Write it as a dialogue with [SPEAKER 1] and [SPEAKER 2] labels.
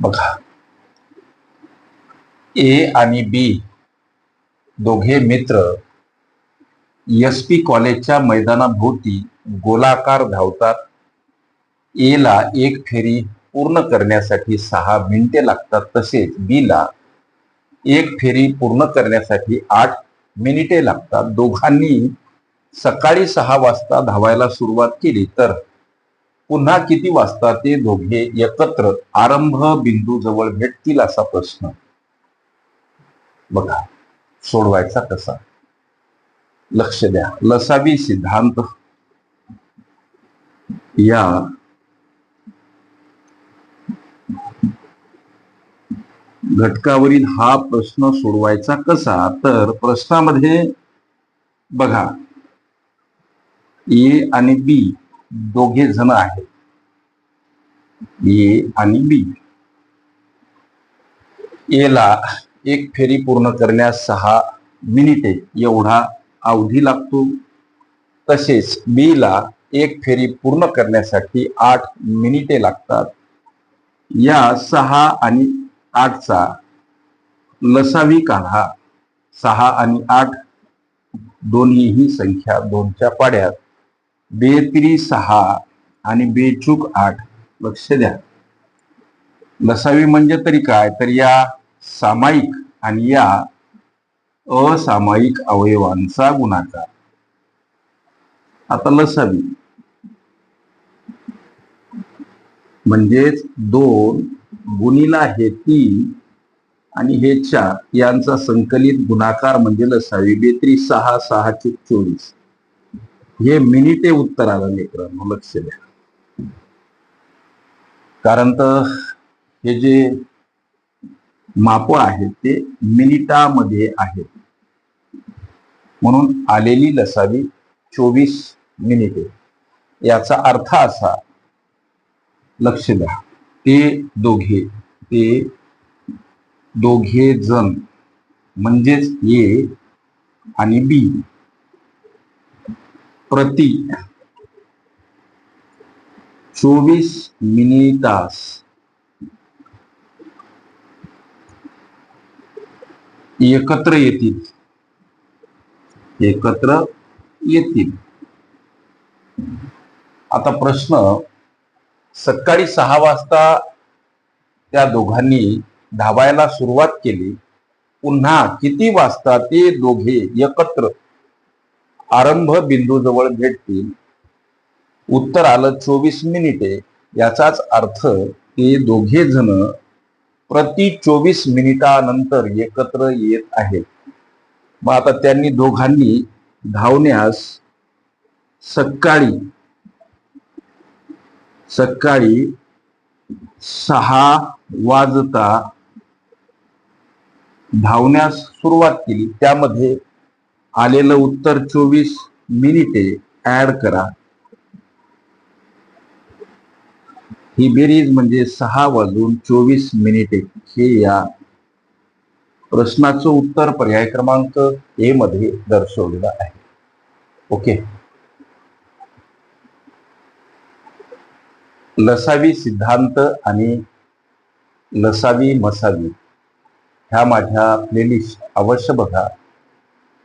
[SPEAKER 1] बघा. ए आणि बी दोघे मित्र एस पी कॉलेजच्या मैदानाभोवती गोलाकार धावतात. एला एक फेरी पूर्ण करण्यासाठी सहा मिनिटे लागतात. तसेच बीला एक फेरी पूर्ण करण्यासाठी आठ मिनिटे लागतात. दोघांनी सकाळी सहा वाजता धावायला सुरुवात केली तर पुन्हा किती वाजता ते दोघे एकत्र आरंभ बिंदू जवळ भेटतील असा प्रश्न? बघा सोडवायचा कसा? लक्ष द्या. लसावी सिद्धांत या घटकावरील हा प्रश्न सोडवायचा कसा? तर प्रश्नामध्ये बघा ए आणि बी दोघे जण आहेत. ए आणि बी. ए ला एक फेरी पूर्ण करण्यास सहा मिनिटे एवढा अवधी लागतो. तसेच बी ला एक फेरी पूर्ण करण्यासाठी आठ मिनिटे लागतात. या सहा आणि आठचा लसावी काढा. सहा आणि आठ दोन्हीही संख्या दोनच्या पाड्यात. बेत्री सहा आणि बेचूक आठ. लक्ष द्या. लसावी म्हणजे तरी काय? तर या सामायिक आणि या असामायिक अवयवांचा गुणाकार. आता लसावी. म्हणजेच दोन गुणीला हे तीन आणि हे चार यांचा संकलित गुणाकार म्हणजे लसावी. बेत्री सहा सहा चे चोवीस. हे मिनिटे उत्तर आलं मित्रांनो लक्ष द्या. कारण तर हे जे माप आहेत ते मिनिटामध्ये आहेत म्हणून आलेली लसावी चोवीस मिनिटे. याचा अर्थ असा लक्ष द्या ते दोघे ते दोघे जण म्हणजेच ए आणि बी प्रति चोवीस मिनिटास एकत्र येतील. एकत्र येतील. आता प्रश्न सकाळी सहा वाजता त्या दोघांनी धावायला सुरुवात केली. पुन्हा किती वाजता ते दोघे एकत्र आरंभ बिंदू जवळ भेटतील. उत्तर आलं चोवीस मिनिटे. याचाच अर्थ ते दोघे जण प्रति चोवीस मिनिटानंतर एकत्र येत आहेत. मग आता त्यांनी दोघांनी धावण्यास सकाळी सकाळी सहा वाजता धावण्यास सुरुवात केली. त्यामध्ये आलेलं उत्तर चोवीस मिनिटे ऍड करा. ही बेरीज म्हणजे सहा वाजून चोवीस मिनिटे. हे या प्रश्नाचं उत्तर पर्याय क्रमांक ए मध्ये दर्शवलेलं आहे. ओके लसावी सिद्धांत आणि लसावी मसावी ह्या माझ्या प्लेलिस्ट अवश्य बघा.